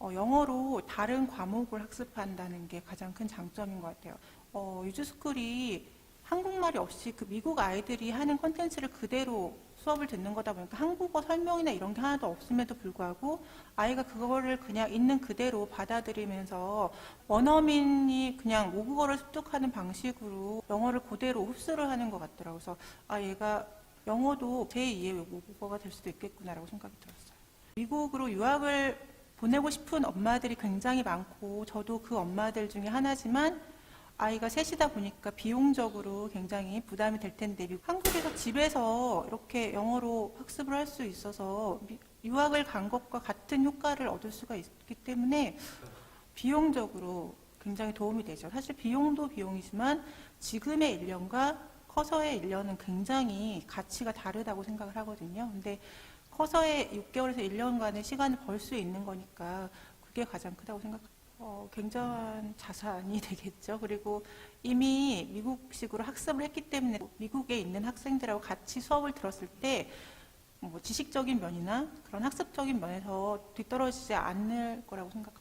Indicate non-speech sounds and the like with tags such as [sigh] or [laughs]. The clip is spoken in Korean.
어, 영어로 다른 과목을 학습한다는 게 가장 큰 장점인 것 같아요. 어, 유즈스쿨이 한국말이 없이 그 미국 아이들이 하는 콘텐츠를 그대로 수업을 듣는 거다 보니까 한국어 설명이나 이런 게 하나도 없음에도 불구하고 아이가 그거를 그냥 있는 그대로 받아들이면서 원어민이 그냥 모국어를 습득하는 방식으로 영어를 그대로 흡수를 하는 것 같더라고요. 그래서 아 얘가 영어도 제2의 모국어가 될 수도 있겠구나라고 생각이 들었어요. 미국으로 유학을 보내고 싶은 엄마들이 굉장히 많고 저도 그 엄마들 중에 하나지만 아이가 셋이다 보니까 비용적으로 굉장히 부담이 될 텐데 미- 한국에서 집에서 이렇게 영어로 학습을 할 수 있어서 미- 유학을 간 것과 같은 효과를 얻을 수가 있기 때문에 비용적으로 굉장히 도움이 되죠. 사실 비용도 비용이지만 지금의 1년과 커서의 1년은 굉장히 가치가 다르다고 생각을 하거든요. 근데 커서의 6개월에서 1년간의 시간을 벌 수 있는 거니까 그게 가장 크다고 생각합니다. 어, 굉장한 자산이 [laughs] 되겠죠. 그리고 이미 미국식으로 학습을 했기 때문에 미국에 있는 학생들하고 같이 수업을 들었을 때 뭐 지식적인 면이나 그런 학습적인 면에서 뒤떨어지지 않을 거라고 생각합니다.